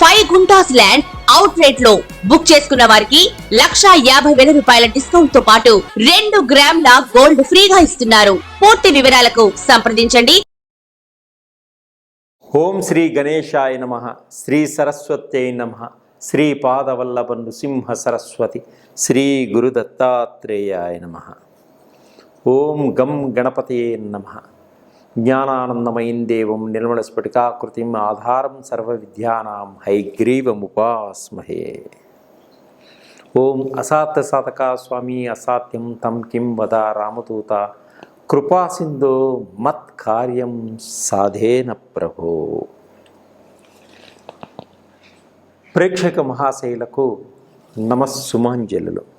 Five guntas land out రేట్లో book చేసుకున్న వారికి లక్షా యాభై వేల రూపాయల డిస్కౌంట్తో పాటు రెండు గ్రాముల గోల్డ్ ఫ్రీగా ఇస్తున్నారు. పూర్తి వివరాలకు సంప్రదించండి. ఓం శ్రీ గణేశాయ నమ. శ్రీ సరస్వత్యై నమ. శ్రీ పాదవల్లభ నృసింహ సరస్వతి. శ్రీ గురు దత్తాత్రేయాయ నమ. ఓం గం గణపతే నమ. జ్ఞానానందమయం దేవం నిర్మల స్ఫటికాకృతిం ఆధారం సర్వ విద్యానాం హైగ్రీవముపాస్మహే ఓం అసాత్య సాధకా స్వామి అసాత్యం తం కిం వద రామదూత. కృపాసిందో మత్ కార్యం సాధేన ప్రభో. ప్రేక్షక మహాశైలకు నమస్సుమాంజలులు.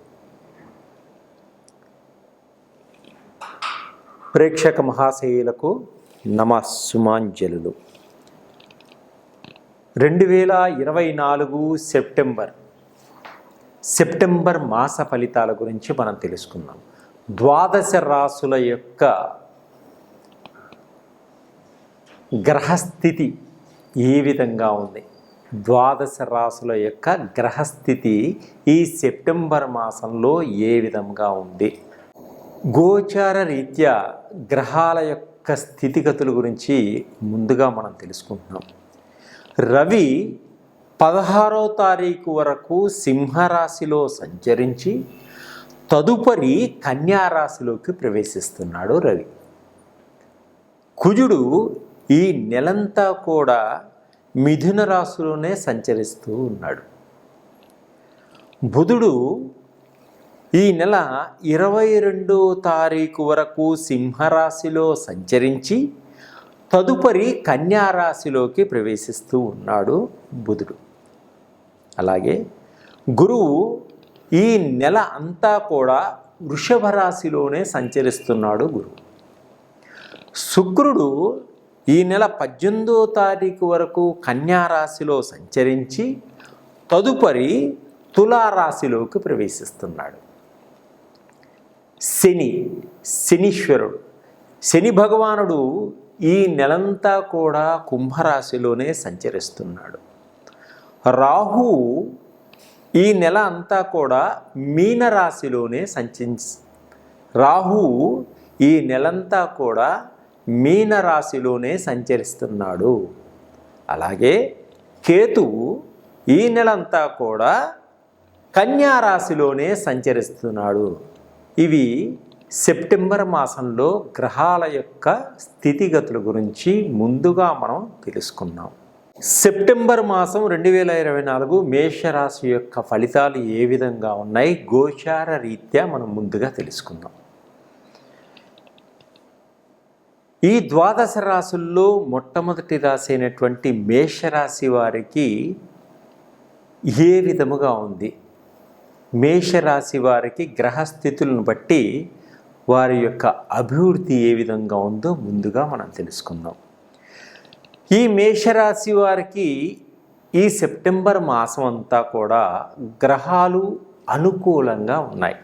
ప్రేక్షక మహాశయులకు నమస్సుమాంజలులు. రెండు వేల ఇరవై నాలుగు సెప్టెంబర్. సెప్టెంబర్ మాస ఫలితాల గురించి మనం తెలుసుకుందాం. ద్వాదశ రాసుల యొక్క గ్రహస్థితి ఏ విధంగా ఉంది? ద్వాదశ రాసుల యొక్క గ్రహస్థితి ఈ సెప్టెంబర్ మాసంలో ఏ విధంగా ఉంది? గోచార రీత్యా గ్రహాల యొక్క స్థితిగతుల గురించి ముందుగా మనం తెలుసుకుంటున్నాం. రవి పదహారో తారీఖు వరకు సింహరాశిలో సంచరించి తదుపరి కన్యారాశిలోకి ప్రవేశిస్తున్నాడు రవి. కుజుడు ఈ నెలంతా కూడా మిథున రాశిలోనే సంచరిస్తూ ఉన్నాడు. బుధుడు ఈ నెల ఇరవై రెండో తారీఖు వరకు సింహరాశిలో సంచరించి తదుపరి కన్యారాశిలోకి ప్రవేశిస్తూ ఉన్నాడు బుధుడు. అలాగే గురువు ఈ నెల అంతా కూడా వృషభ రాశిలోనే సంచరిస్తున్నాడు గురువు. శుక్రుడు ఈ నెల పద్దెనిమిదో తారీఖు వరకు కన్యారాశిలో సంచరించి తదుపరి తులారాశిలోకి ప్రవేశిస్తున్నాడు. శని శనీశ్వరుడు. శని భగవానుడు ఈ నెలంతా కూడా కుంభరాశిలోనే సంచరిస్తున్నాడు. రాహు ఈ నెల అంతా కూడా మీనరాశిలోనే సంచరి రాహు ఈ నెలంతా కూడా మీనరాశిలోనే సంచరిస్తున్నాడు. అలాగే కేతువు ఈ నెలంతా కూడా కన్యారాశిలోనే సంచరిస్తున్నాడు. ఇవి సెప్టెంబర్ మాసంలో గ్రహాల యొక్క స్థితిగతుల గురించి ముందుగా మనం తెలుసుకున్నాం సెప్టెంబర్ మాసం రెండు వేల ఇరవై నాలుగు మేషరాశి యొక్క ఫలితాలు ఏ విధంగా ఉన్నాయి? గోచార రీత్యా మనం ముందుగా తెలుసుకుందాం. ఈ ద్వాదశ రాశుల్లో మొట్టమొదటి రాశి అయినటువంటి మేషరాశి వారికి ఏ విధముగా ఉంది? మేషరాశి వారికి గ్రహస్థితులను బట్టి వారి యొక్క అభివృద్ధి ఏ విధంగా ఉందో ముందుగా మనం తెలుసుకుందాం. ఈ మేషరాశి వారికి ఈ సెప్టెంబర్ మాసం అంతా కూడా గ్రహాలు అనుకూలంగా ఉన్నాయి.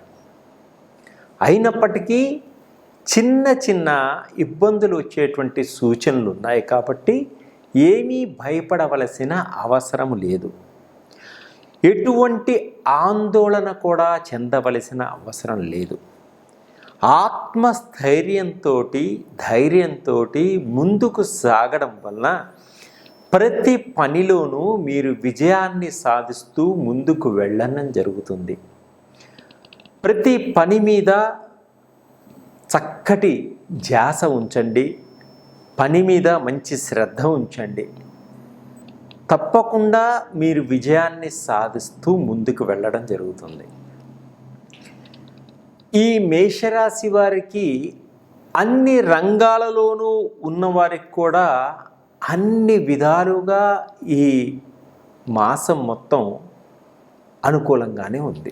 అయినప్పటికీ చిన్న చిన్న ఇబ్బందులు వచ్చేటువంటి సూచనలు ఉన్నాయి కాబట్టి ఏమీ భయపడవలసిన అవసరం లేదు. ఎటువంటి ఆందోళన కూడా చెందవలసిన అవసరం లేదు. ఆత్మస్థైర్యంతో ధైర్యంతో ముందుకు సాగడం వలన ప్రతి పనిలోనూ మీరు విజయాన్ని సాధిస్తూ ముందుకు వెళ్ళడం జరుగుతుంది. ప్రతి పని మీద చక్కటి ధ్యాస ఉంచండి. పని మీద మంచి శ్రద్ధ ఉంచండి. తప్పకుండా మీరు విజయాన్ని సాధిస్తూ ముందుకు వెళ్ళడం జరుగుతుంది. ఈ మేషరాశి వారికి అన్ని రంగాలలోనూ ఉన్నవారికి కూడా అన్ని విధాలుగా ఈ మాసం మొత్తం అనుకూలంగానే ఉంది.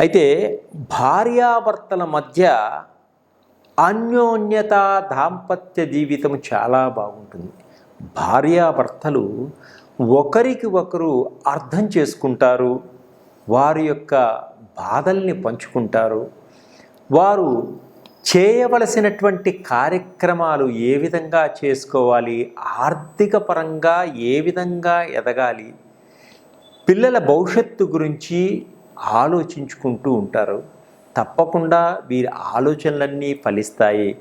అయితే భార్యాభర్తల మధ్య అన్యోన్యత దాంపత్య జీవితం చాలా బాగుంటుంది. భార్యాభర్తలు ఒకరికి ఒకరు అర్థం చేసుకుంటారు వారి యొక్క బాధల్ని పంచుకుంటారు. వారు చేయవలసినటువంటి కార్యక్రమాలు ఏ విధంగా చేసుకోవాలి ఆర్థిక పరంగా ఏ విధంగా ఎదగాలి పిల్లల భవిష్యత్తు గురించి ఆలోచించుకుంటూ ఉంటారు. తప్పకుండా వీరి ఆలోచనలన్నీ ఫలిస్తాయి.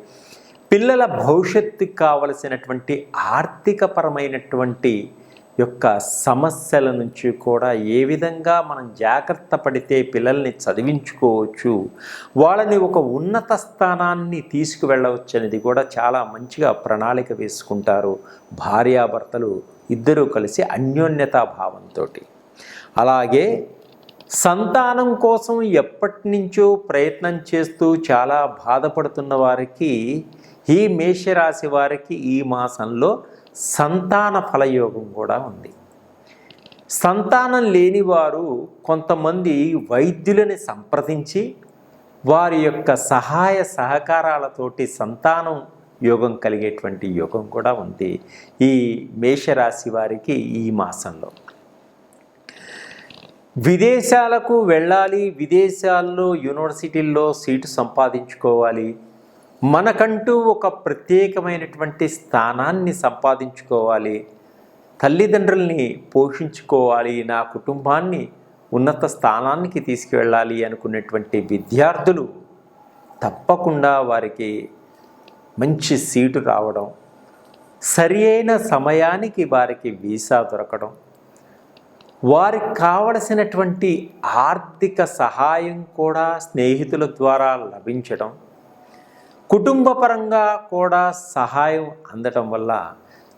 పిల్లల భవిష్యత్తుకి కావలసినటువంటి ఆర్థికపరమైనటువంటి యొక్క సమస్యల నుంచి కూడా ఏ విధంగా మనం జాగ్రత్త పడితే పిల్లల్ని చదివించుకోవచ్చు వాళ్ళని ఒక ఉన్నత స్థానాన్ని తీసుకువెళ్ళవచ్చు అనేది కూడా చాలా మంచిగా ప్రణాళిక వేసుకుంటారు భార్యాభర్తలు ఇద్దరూ కలిసి అన్యోన్యతా భావంతో అలాగే సంతానం కోసం ఎప్పటి నుంచో ప్రయత్నం చేస్తూ చాలా బాధపడుతున్న వారికి ఈ మేషరాశి వారికి ఈ మాసంలో సంతాన ఫలయోగం కూడా ఉంది. సంతానం లేని వారు కొంతమంది వైద్యులని సంప్రదించి వారి యొక్క సహాయ సహకారాలతోటి సంతానం యోగం కలిగేటువంటి యోగం కూడా ఉంది ఈ మేషరాశి వారికి ఈ మాసంలో. విదేశాలకు వెళ్ళాలి విదేశాల్లో యూనివర్సిటీల్లో సీటు సంపాదించుకోవాలి మనకంటూ ఒక ప్రత్యేకమైనటువంటి స్థానాన్ని సంపాదించుకోవాలి. తల్లిదండ్రుల్ని పోషించుకోవాలి. నా కుటుంబాన్ని ఉన్నత స్థానానికి తీసుకువెళ్ళాలి అనుకునేటువంటి విద్యార్థులు తప్పకుండా వారికి మంచి సీటు రావడం సరి అయిన సమయానికి వారికి వీసా దొరకడం వారికి కావలసినటువంటి ఆర్థిక సహాయం కూడా స్నేహితుల ద్వారా లభించడం కుటుంబపరంగా కూడా సహాయం అందటం వల్ల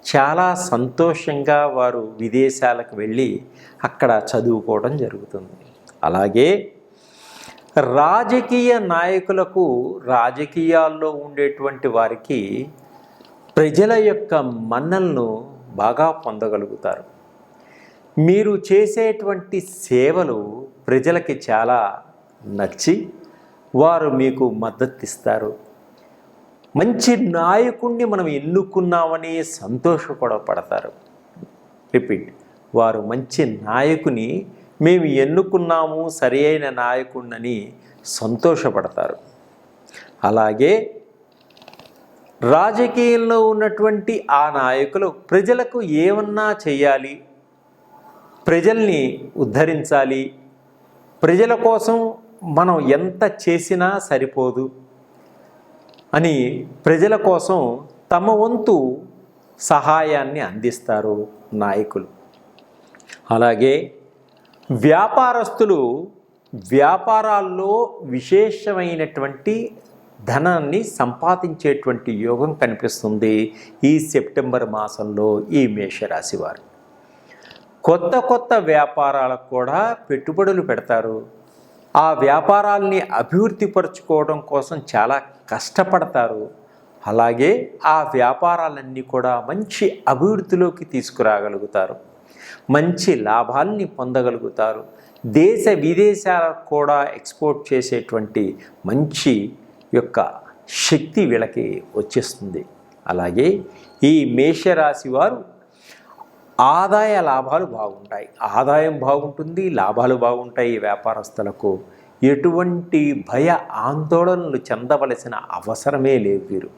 చాలా సంతోషంగా వారు విదేశాలకు వెళ్ళి అక్కడ చదువుకోవడం జరుగుతుంది. అలాగే రాజకీయ నాయకులకు రాజకీయాల్లో ఉండేటువంటి వారికి ప్రజల యొక్క మన్నలను బాగా పొందగలుగుతారు. మీరు చేసేటువంటి సేవలు ప్రజలకి చాలా నచ్చి వారు మీకు మద్దతిస్తారు మంచి నాయకుణ్ణి మనం ఎన్నుకున్నామని సంతోషపడపడతారు. రిపీట్ వారు మంచి నాయకుని మేము ఎన్నుకున్నాము సరి అయిన నాయకుణ్ణని సంతోషపడతారు. అలాగే రాజకీయంలో ఉన్నటువంటి ఆ నాయకులు ప్రజలకు ఏమన్నా చేయాలి ప్రజల్ని ఉద్ధరించాలి? ప్రజల కోసం మనం ఎంత చేసినా సరిపోదు. అని ప్రజల కోసం తమ వంతు సహాయాన్ని అందిస్తారు నాయకులు. అలాగే వ్యాపారస్తులు వ్యాపారాల్లో విశేషమైనటువంటి ధనాన్ని సంపాదించేటువంటి యోగం కనిపిస్తుంది ఈ సెప్టెంబర్ మాసంలో ఈ మేషరాశి వారు. కొత్త కొత్త వ్యాపారాలకు కూడా పెట్టుబడులు పెడతారు. ఆ వ్యాపారాల్ని అభివృద్ధి పరుచుకోవడం కోసం చాలా కష్టపడతారు. అలాగే ఆ వ్యాపారాలన్నీ కూడా మంచి అభివృద్ధిలోకి తీసుకురాగలుగుతారు. మంచి లాభాల్ని పొందగలుగుతారు. దేశ విదేశాలకు కూడా ఎక్స్పోర్ట్ చేసేటువంటి మంచి యొక్క శక్తి వీళ్ళకి వచ్చేస్తుంది. అలాగే ఈ మేషరాశి వారు ఆదాయ లాభాలు బాగుంటాయి. ఆదాయం బాగుంటుంది లాభాలు బాగుంటాయి వ్యాపారస్తులకు. ఎటువంటి భయ ఆందోళనలు చెందవలసిన అవసరమే లేదు వీరు.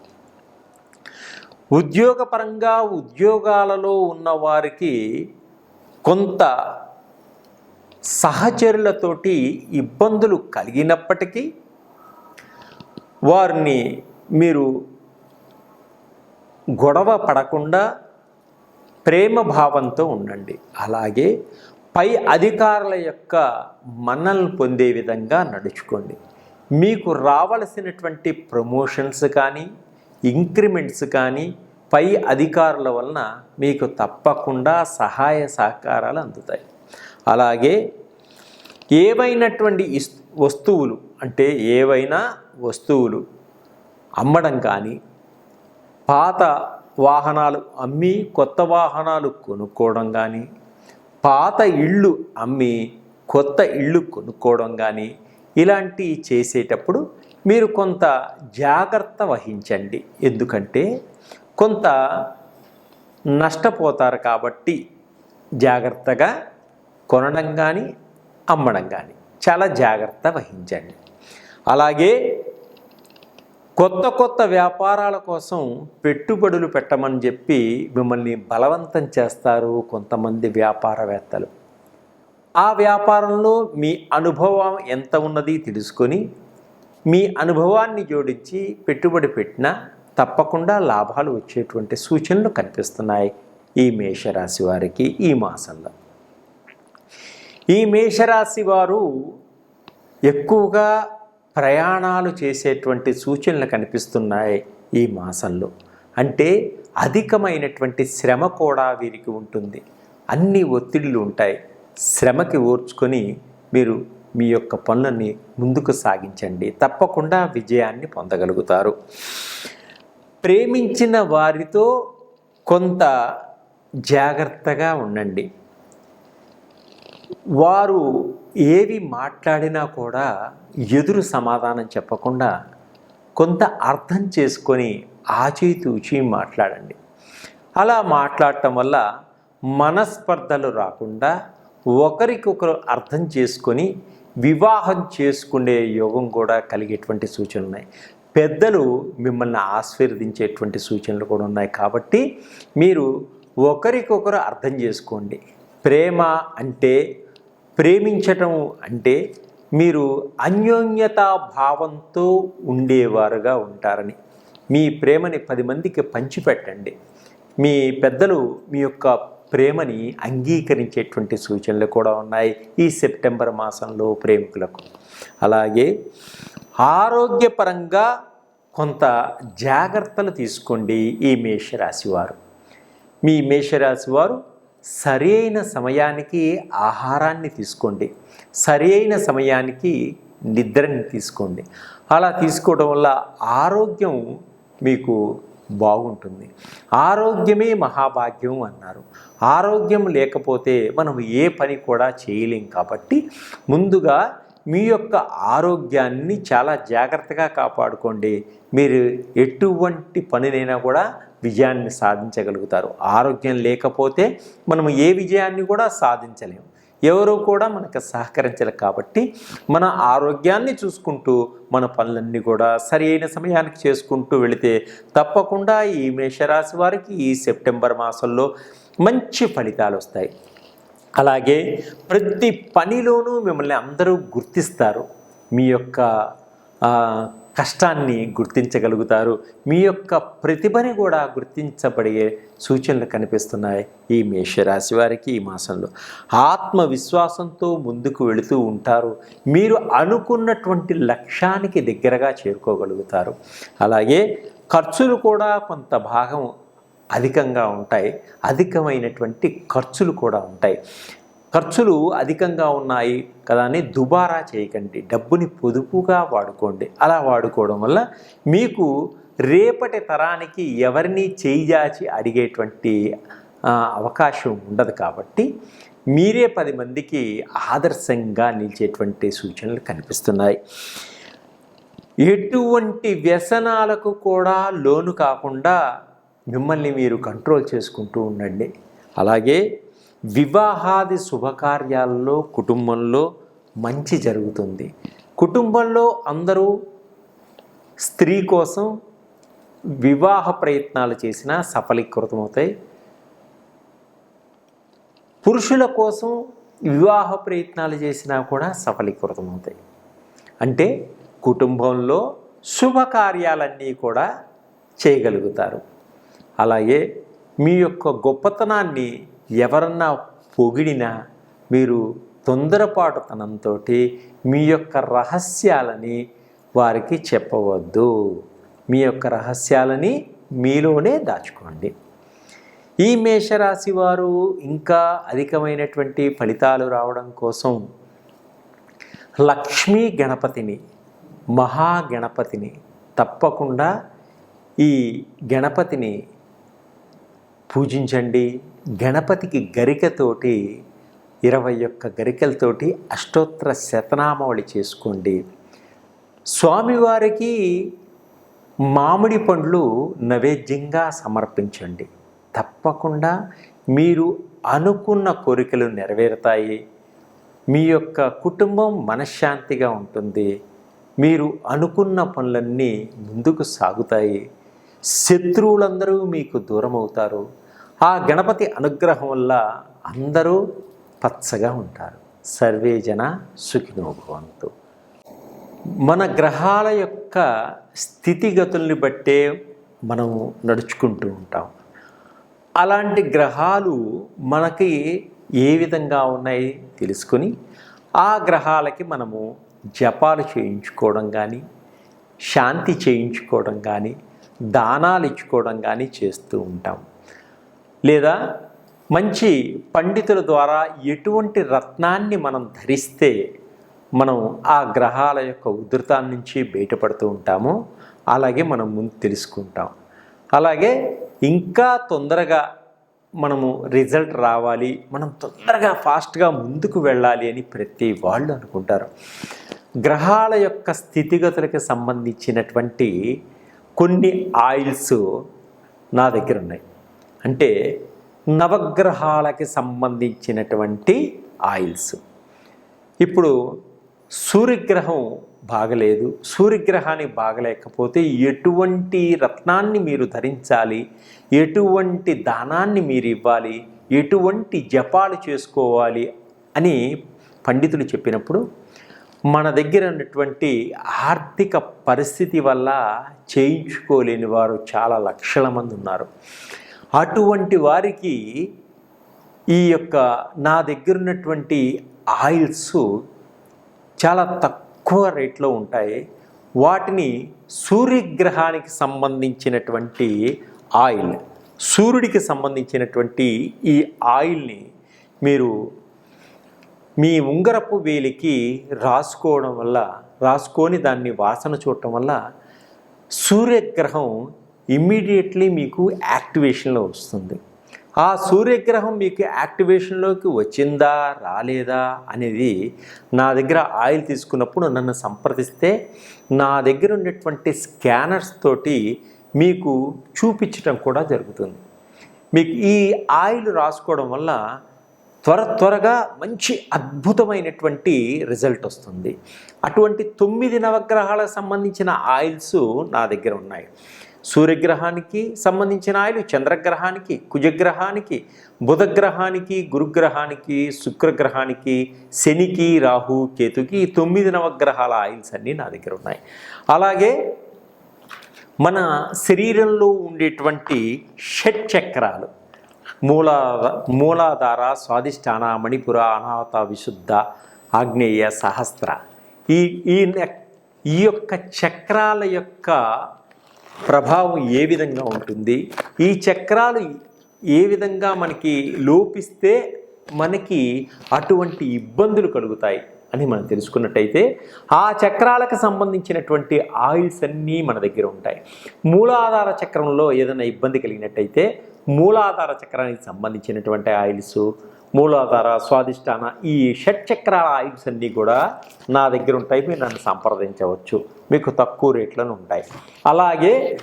ఉద్యోగపరంగా ఉద్యోగాలలో ఉన్నవారికి కొంత సహచరులతోటి ఇబ్బందులు కలిగినప్పటికీ వారిని మీరు గొడవ పడకుండా ప్రేమ భావంతో ఉండండి. అలాగే పై అధికారుల యొక్క మన్నలను పొందే విధంగా నడుచుకోండి. మీకు రావలసినటువంటి ప్రమోషన్స్ కానీ ఇంక్రిమెంట్స్ కానీ పై అధికారుల వలన మీకు తప్పకుండా సహాయ సహకారాలు అందుతాయి. అలాగే ఏవైనటువంటి ఇస్ వస్తువులు అంటే ఏవైనా వస్తువులు అమ్మడం కానీ పాత వాహనాలు అమ్మి కొత్త వాహనాలు కొనుక్కోవడం కానీ పాత ఇళ్ళు అమ్మి కొత్త ఇళ్ళు కొనుక్కోవడం కానీ ఇలాంటివి చేసేటప్పుడు మీరు కొంత జాగ్రత్త వహించండి. ఎందుకంటే కొంత నష్టపోతారు కాబట్టి జాగ్రత్తగా కొనడం కానీ అమ్మడం కానీ చాలా జాగ్రత్త వహించండి. అలాగే కొత్త కొత్త వ్యాపారాల కోసం పెట్టుబడులు పెట్టమని చెప్పి మిమ్మల్ని బలవంతం చేస్తారు కొంతమంది వ్యాపారవేత్తలు. ఆ వ్యాపారంలో మీ అనుభవం ఎంత ఉన్నది తెలుసుకొని మీ అనుభవాన్ని జోడించి పెట్టుబడి పెట్టినా తప్పకుండా లాభాలు వచ్చేటువంటి సూచనలు కనిపిస్తున్నాయి ఈ మేషరాశి వారికి ఈ మాసంలో. ఈ మేషరాశి వారు ఎక్కువగా ప్రయాణాలు చేసేటువంటి సూచనలు కనిపిస్తున్నాయి ఈ మాసంలో. అంటే అధికమైనటువంటి శ్రమ కూడా వీరికి ఉంటుంది. అన్ని ఒత్తిడులు ఉంటాయి. శ్రమకి ఓర్చుకొని మీరు మీ యొక్క పనులని ముందుకు సాగించండి. తప్పకుండా విజయాన్ని పొందగలుగుతారు. ప్రేమించిన వారితో కొంత జాగ్రత్తగా ఉండండి. వారు ఏవి మాట్లాడినా కూడా ఎదురు సమాధానం చెప్పకుండా కొంత అర్థం చేసుకొని ఆచితూచి మాట్లాడండి. అలా మాట్లాడటం వల్ల మనస్పర్ధలు రాకుండా ఒకరికొకరు అర్థం చేసుకొని వివాహం చేసుకునే యోగం కూడా కలిగేటువంటి సూచనలు ఉన్నాయి. పెద్దలు మిమ్మల్ని ఆశీర్వదించేటువంటి సూచనలు కూడా ఉన్నాయి కాబట్టి మీరు ఒకరికొకరు అర్థం చేసుకోండి. ప్రేమ అంటే ప్రేమించటం అంటే మీరు అన్యోన్యతా భావంతో ఉండేవారుగా ఉంటారని. మీ ప్రేమని పది మందికి పంచిపెట్టండి. మీ పెద్దలు మీ యొక్క ప్రేమని అంగీకరించేటువంటి సూచనలు కూడా ఉన్నాయి ఈ సెప్టెంబర్ మాసంలో ప్రేమికులకు. అలాగే ఆరోగ్యపరంగా కొంత జాగ్రత్తలు తీసుకోండి ఈ మేషరాశివారు మీ మేషరాశి వారు సరైన సమయానికి ఆహారాన్ని తీసుకోండి. సరైన సమయానికి నిద్రని తీసుకోండి. అలా తీసుకోవడం వల్ల ఆరోగ్యం మీకు బాగుంటుంది. ఆరోగ్యమే మహాభాగ్యం అన్నారు. ఆరోగ్యం లేకపోతే మనం ఏ పని కూడా చేయలేం కాబట్టి ముందుగా మీ యొక్క ఆరోగ్యాన్ని చాలా జాగ్రత్తగా కాపాడుకోండి. మీరు ఎటువంటి పనినైనా కూడా విజయాన్ని సాధించగలుగుతారు. ఆరోగ్యం లేకపోతే మనం ఏ విజయాన్ని కూడా సాధించలేము. ఎవరు కూడా మనకు సహకరించరు కాబట్టి మన ఆరోగ్యాన్ని చూసుకుంటూ మన పనులన్నీ కూడా సరి అయిన సమయానికి చేసుకుంటూ వెళితే తప్పకుండా ఈ మేషరాశి వారికి ఈ సెప్టెంబర్ మాసంలో మంచి ఫలితాలు వస్తాయి. అలాగే ప్రతి పనిలోనూ మిమ్మల్ని అందరూ గుర్తిస్తారు. మీ యొక్క కష్టాన్ని గుర్తించగలుగుతారు. మీ యొక్క ప్రతిభని కూడా గుర్తించబడే సూచనలు కనిపిస్తున్నాయి ఈ మేషరాశి వారికి ఈ మాసంలో. ఆత్మవిశ్వాసంతో ముందుకు వెళుతూ ఉంటారు. మీరు అనుకున్నటువంటి లక్ష్యానికి దగ్గరగా చేరుకోగలుగుతారు. అలాగే ఖర్చులు కూడా కొంత భాగం అధికంగా ఉంటాయి. అధికమైనటువంటి ఖర్చులు కూడా ఉంటాయి. ఖర్చులు అధికంగా ఉన్నాయి కదా అని దుబారా చేయకండి. డబ్బుని పొదుపుగా వాడుకోండి. అలా వాడుకోవడం వల్ల మీకు రేపటి తరానికి ఎవరిని చేయిజాచి అడిగేటువంటి అవకాశం ఉండదు కాబట్టి మీరే పది మందికి ఆదర్శంగా నిలిచేటువంటి సూచనలు కనిపిస్తున్నాయి. ఎటువంటి వ్యసనాలకు కూడా లోను కాకుండా మిమ్మల్ని మీరు కంట్రోల్ చేసుకుంటూ ఉండండి. అలాగే వివాహాది శుభకార్యాల్లో కుటుంబంలో మంచి జరుగుతుంది. కుటుంబంలో అందరూ స్త్రీ కోసం వివాహ ప్రయత్నాలు చేసినా సఫలీకృతమవుతాయి. పురుషుల కోసం వివాహ ప్రయత్నాలు చేసినా కూడా సఫలీకృతమవుతాయి. అంటే కుటుంబంలో శుభకార్యాలన్నీ కూడా చేయగలుగుతారు. అలాగే మీ యొక్క గొప్పతనాన్ని ఎవరన్నా పొగిడినా మీరు తొందరపాటుతనంతో మీ యొక్క రహస్యాలని వారికి చెప్పవద్దు. మీ యొక్క రహస్యాలని మీలోనే దాచుకోండి. ఈ మేషరాశి వారు ఇంకా అధికమైనటువంటి ఫలితాలు రావడం కోసం లక్ష్మీ గణపతిని మహాగణపతిని తప్పకుండా ఈ గణపతిని పూజించండి. గణపతికి గరికతోటి ఇరవై ఒక్క గరికలతోటి అష్టోత్తర శతనామావళి చేసుకోండి. స్వామివారికి మామిడి పండ్లు నైవేద్యంగా సమర్పించండి. తప్పకుండా మీరు అనుకున్న కోరికలు నెరవేరుతాయి. మీ యొక్క కుటుంబం మనశ్శాంతిగా ఉంటుంది. మీరు అనుకున్న పనులన్నీ ముందుకు సాగుతాయి. శత్రువులందరూ మీకు దూరం అవుతారు ఆ గణపతి అనుగ్రహం వల్ల అందరూ పచ్చగా ఉంటారు. సర్వే జన సుఖినో భవంతు. మన గ్రహాల యొక్క స్థితిగతుల్ని బట్టే మనం నడుచుకుంటూ ఉంటాం. అలాంటి గ్రహాలు మనకి ఏ విధంగా ఉన్నాయి తెలుసుకొని ఆ గ్రహాలకి మనము జపాలు చేయించుకోవడం కానీ శాంతి చేయించుకోవడం కానీ దానాలు ఇచ్చుకోవడం కానీ చేస్తూ ఉంటాం. లేదా మంచి పండితుల ద్వారా ఎటువంటి రత్నాన్ని మనం ధరిస్తే మనం ఆ గ్రహాల యొక్క ఉధృతాల నుంచి బయటపడుతూ ఉంటామో అలాగే మనం ముందు తెలుసుకుంటాం. అలాగే ఇంకా తొందరగా మనము రిజల్ట్ రావాలి మనం తొందరగా ఫాస్ట్గా ముందుకు వెళ్ళాలి అని ప్రతి వాళ్ళు అనుకుంటారు. గ్రహాల యొక్క స్థితిగతులకు సంబంధించినటువంటి కొన్ని ఆయిల్స్ నా దగ్గర ఉన్నాయి. అంటే నవగ్రహాలకి సంబంధించినటువంటి ఆయిల్స్. ఇప్పుడు సూర్యగ్రహం బాగలేదు సూర్యగ్రహానికి బాగలేకపోతే ఎటువంటి రత్నాన్ని మీరు ధరించాలి ఎటువంటి దానాన్ని మీరు ఇవ్వాలి ఎటువంటి జపాలు చేసుకోవాలి అని పండితులు చెప్పినప్పుడు మన దగ్గర ఉన్నటువంటి ఆర్థిక పరిస్థితి వల్ల చేయించుకోలేని వారు చాలా లక్షల మంది ఉన్నారు. అటువంటి వారికి ఈ యొక్క నా దగ్గర ఉన్నటువంటి ఆయిల్స్ చాలా తక్కువ రేట్లో ఉంటాయి. వాటిని సూర్యగ్రహానికి సంబంధించినటువంటి ఆయిల్ సూర్యుడికి సంబంధించినటువంటి ఈ ఆయిల్ని మీరు మీ ఉంగరపు వేలికి రాసుకోవడం వల్ల రాసుకొని దాన్ని వాసన చూడటం వల్ల సూర్యగ్రహం ఇమ్మీడియట్లీ మీకు యాక్టివేషన్లో వస్తుంది. ఆ సూర్యగ్రహం మీకు యాక్టివేషన్లోకి వచ్చిందా రాలేదా అనేది నా దగ్గర ఆయిల్ తీసుకున్నప్పుడు నన్ను సంప్రదిస్తే నా దగ్గర ఉన్నటువంటి స్కానర్స్ తోటి మీకు చూపించడం కూడా జరుగుతుంది. మీకు ఈ ఆయిల్ రాసుకోవడం వల్ల త్వర త్వరగా మంచి అద్భుతమైనటువంటి రిజల్ట్ వస్తుంది. అటువంటి తొమ్మిది నవగ్రహాలకు సంబంధించిన ఆయిల్స్ నా దగ్గర ఉన్నాయి. సూర్యగ్రహానికి సంబంధించిన ఆయిల్ చంద్రగ్రహానికి కుజగ్రహానికి బుధగ్రహానికి గురుగ్రహానికి శుక్రగ్రహానికి శనికి రాహు కేతుకి ఈ తొమ్మిది నవగ్రహాల ఆయిల్స్ అన్నీ నా దగ్గర ఉన్నాయి. అలాగే మన శరీరంలో ఉండేటువంటి షట్ చక్రాలు మూలా మూలాధార స్వాదిష్టాన మణిపుర అనాహత విశుద్ధ ఆగ్నేయ సహస్ర ఈ ఈ ఈ యొక్క చక్రాల యొక్క ప్రభావం ఏ విధంగా ఉంటుంది? ఈ చక్రాలు ఏ విధంగా మనకి లోపిస్తే మనకి అటువంటి ఇబ్బందులు కలుగుతాయి అని మనం తెలుసుకున్నట్టయితే ఆ చక్రాలకు సంబంధించినటువంటి ఆయిల్స్ అన్నీ మన దగ్గర ఉంటాయి. మూలాధార చక్రంలో ఏదైనా ఇబ్బంది కలిగినట్టయితే మూలాధార చక్రానికి సంబంధించినటువంటి ఆయిల్స్ మూలాధార స్వాదిష్టాన ఈ షట్చక్రాల ఆయిల్స్ అన్నీ కూడా నా దగ్గర ఉంటాయి. మీరు నన్ను సంప్రదించవచ్చు. మీకు తక్కువ రేట్లను ఉంటాయి. అలాగే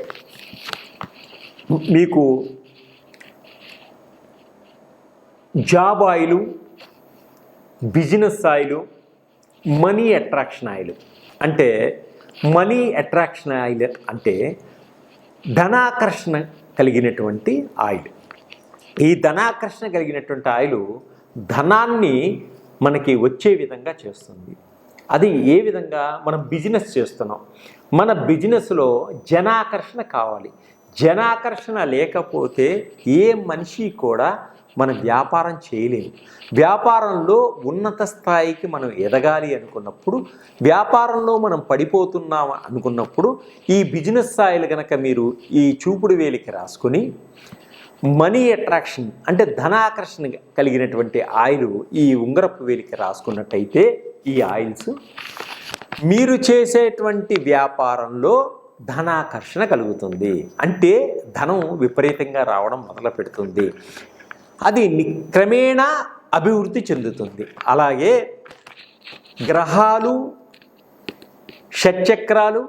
మీకు job oil business oil money attraction oil. అంటే మనీ అట్రాక్షన్ ఆయిల్ అంటే ధనాకర్షణ కలిగినటువంటి ఆయిల్. ఈ ధనాకర్షణ కలిగినటువంటి ఆయిలు ధనాన్ని మనకి వచ్చే విధంగా చేస్తుంది. అది ఏ విధంగా మనం బిజినెస్ చేస్తున్నాం? మన బిజినెస్లో జనాకర్షణ కావాలి. జనాకర్షణ లేకపోతే ఏ మనిషి కూడా మన వ్యాపారం చేయలేము వ్యాపారంలో ఉన్నత స్థాయికి మనం ఎదగాలి అనుకున్నప్పుడు వ్యాపారంలో మనం పడిపోతున్నాం అనుకున్నప్పుడు ఈ బిజినెస్ స్థాయిలు కనుక మీరు ఈ చూపుడు వేలికి రాసుకొని మనీ అట్రాక్షన్ అంటే ధనాకర్షణ కలిగినటువంటి ఆయిల్ ఈ ఉంగరపు వేలికి రాసుకున్నట్టయితే ఈ ఆయిల్స్ మీరు చేసేటువంటి వ్యాపారంలో ధనాకర్షణ కలుగుతుంది. అంటే ధనం విపరీతంగా రావడం మొదలు పెడుతుంది. అది ని- క్రమేణా అభివృద్ధి చెందుతుంది. అలాగే గ్రహాలు షట్చక్రాలు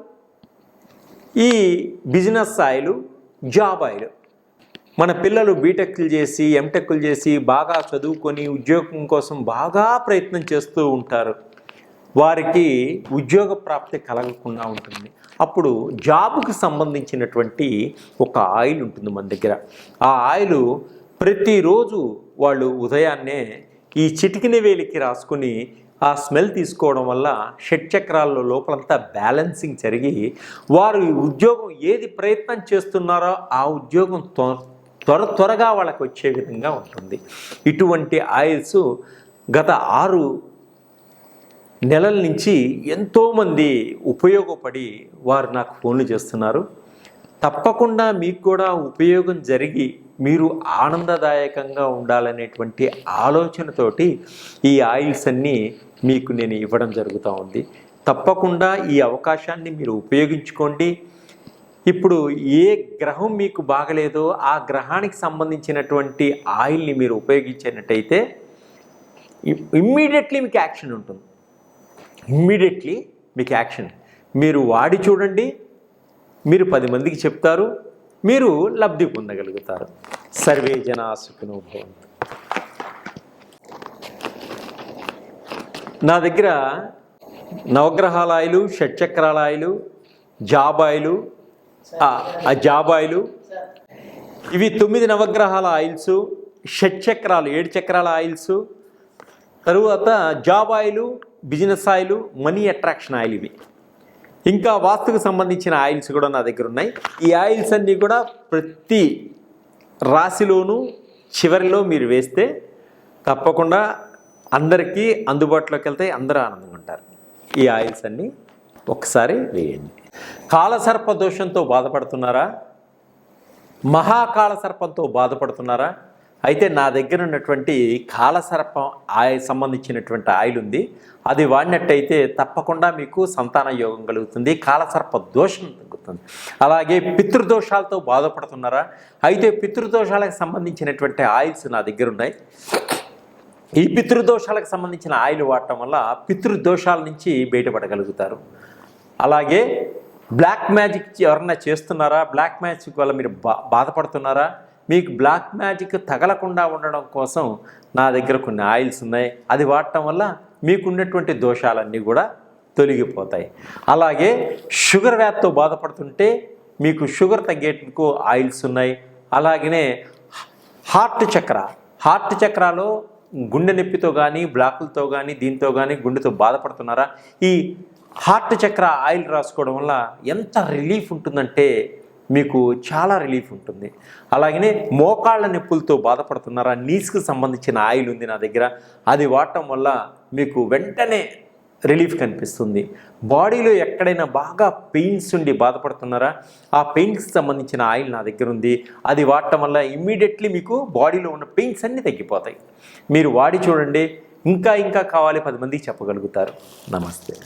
ఈ బిజినెస్ ఆయిలు జాబ్ ఆయిల్ మన పిల్లలు బీటెక్లు చేసి ఎంటెక్లు చేసి బాగా చదువుకొని ఉద్యోగం కోసం బాగా ప్రయత్నం చేస్తూ ఉంటారు. వారికి ఉద్యోగ ప్రాప్తి కలగకుండా ఉంటుంది. అప్పుడు జాబ్కు సంబంధించినటువంటి ఒక ఆయిల్ ఉంటుంది మన దగ్గర. ఆ ఆయిల్ ప్రతిరోజు వాళ్ళు ఉదయాన్నే ఈ చిటికిన వేలికి రాసుకుని ఆ స్మెల్ తీసుకోవడం వల్ల షట్ చక్రాల్లో లోపలంతా బ్యాలెన్సింగ్ జరిగి వారు ఉద్యోగం ఏది ప్రయత్నం చేస్తున్నారో ఆ ఉద్యోగం త్వర త్వరగా వాళ్ళకి వచ్చే విధంగా ఉంటుంది. ఇటువంటి ఆయిల్స్ గత ఆరు నెలల నుంచి ఎంతోమంది ఉపయోగపడి వారు నాకు ఫోన్లు చేస్తున్నారు. తప్పకుండా మీకు కూడా ఉపయోగం జరిగి మీరు ఆనందదాయకంగా ఉండాలనేటువంటి ఆలోచనతోటి ఈ ఆయిల్స్ అన్నీ మీకు నేను ఇవ్వడం జరుగుతూ ఉంది. తప్పకుండా ఈ అవకాశాన్ని మీరు ఉపయోగించుకోండి. ఇప్పుడు ఏ గ్రహం మీకు బాగలేదో ఆ గ్రహానికి సంబంధించినటువంటి ఆయిల్ని మీరు ఉపయోగించినట్టయితే ఇమ్మీడియట్లీ మీకు యాక్షన్ ఉంటుంది. ఇమ్మీడియట్లీ మీకు యాక్షన్. మీరు వాడి చూడండి మీరు పది మందికి చెప్తారు మీరు లబ్ధి పొందగలుగుతారు. సర్వే జన భవంతు. నా దగ్గర నవగ్రహాల ఆయిలు షట్చక్రాల ఆయిలు జాబ్ ఆయిలు ఆ, జాబాయిలు జాబ్ ఆయిలు. ఇవి తొమ్మిది నవగ్రహాల ఆయిల్స్ షట్చక్రాలు ఏడు చక్రాల ఆయిల్స్. తరువాత job oil business oil money attraction oil ఇవి. ఇంకా వాస్తుకు సంబంధించిన ఆయిల్స్ కూడా నా దగ్గర ఉన్నాయి. ఈ ఆయిల్స్ అన్నీ కూడా ప్రతి రాశిలోనూ చివరిలో మీరు వేస్తే తప్పకుండా అందరికీ అందుబాటులోకి వెళ్తాయి అందరూ ఆనందంగా ఉంటారు. ఈ ఆయిల్స్ అన్నీ ఒకసారి వేయండి. కాలసర్ప దోషంతో బాధపడుతున్నారా? మహాకాల సర్పంతో బాధపడుతున్నారా? అయితే నా దగ్గర ఉన్నటువంటి కాలసర్పం ఆయ సంబంధించినటువంటి ఆయిల్ ఉంది అది వాడినట్టయితే తప్పకుండా మీకు సంతాన యోగం కలుగుతుంది కాలసర్ప దోషం తగ్గుతుంది. అలాగే పితృదోషాలతో బాధపడుతున్నారా? అయితే పితృదోషాలకు సంబంధించినటువంటి ఆయిల్స్ నా దగ్గర ఉన్నాయి ఈ పితృదోషాలకు సంబంధించిన ఆయిల్ వాడటం వల్ల పితృదోషాల నుంచి బయటపడగలుగుతారు. అలాగే బ్లాక్ మ్యాజిక్ ఎవరన్నా చేస్తున్నారా? బ్లాక్ మ్యాజిక్ వల్ల మీరు బా బాధపడుతున్నారా? మీకు బ్లాక్ మ్యాజిక్ తగలకుండా ఉండడం కోసం నా దగ్గర కొన్ని ఆయిల్స్ ఉన్నాయి. అది వాడటం వల్ల మీకున్నటువంటి దోషాలన్నీ కూడా తొలగిపోతాయి. అలాగే షుగర్ వ్యాధితో బాధపడుతుంటే మీకు షుగర్ తగ్గేటందుకు ఆయిల్స్ ఉన్నాయి. అలాగనే హార్ట్ చక్ర హార్ట్ చక్రాలో గుండె నొప్పితో కానీ బ్లాకులతో కానీ దీంతో కానీ గుండెతో బాధపడుతున్నారా? ఈ హార్ట్ చక్ర ఆయిల్ రాసుకోవడం వల్ల ఎంత రిలీఫ్ ఉంటుందంటే మీకు చాలా రిలీఫ్ ఉంటుంది. అలాగనే మోకాళ్ళ నొప్పులతో బాధపడుతున్నారా నీస్కి సంబంధించిన ఆయిల్ ఉంది నా దగ్గర అది వాడటం వల్ల మీకు వెంటనే రిలీఫ్ కనిపిస్తుంది. బాడీలో ఎక్కడైనా బాగా పెయిన్స్ ఉండి బాధపడుతున్నారా ఆ పెయిన్స్కి సంబంధించిన ఆయిల్ నా దగ్గర ఉంది అది వాడటం వల్ల ఇమ్మీడియట్లీ మీకు బాడీలో ఉన్న పెయిన్స్ అన్నీ తగ్గిపోతాయి. మీరు వాడి చూడండి ఇంకా ఇంకా కావాలి పది మందికి చెప్పగలుగుతారు. నమస్తే.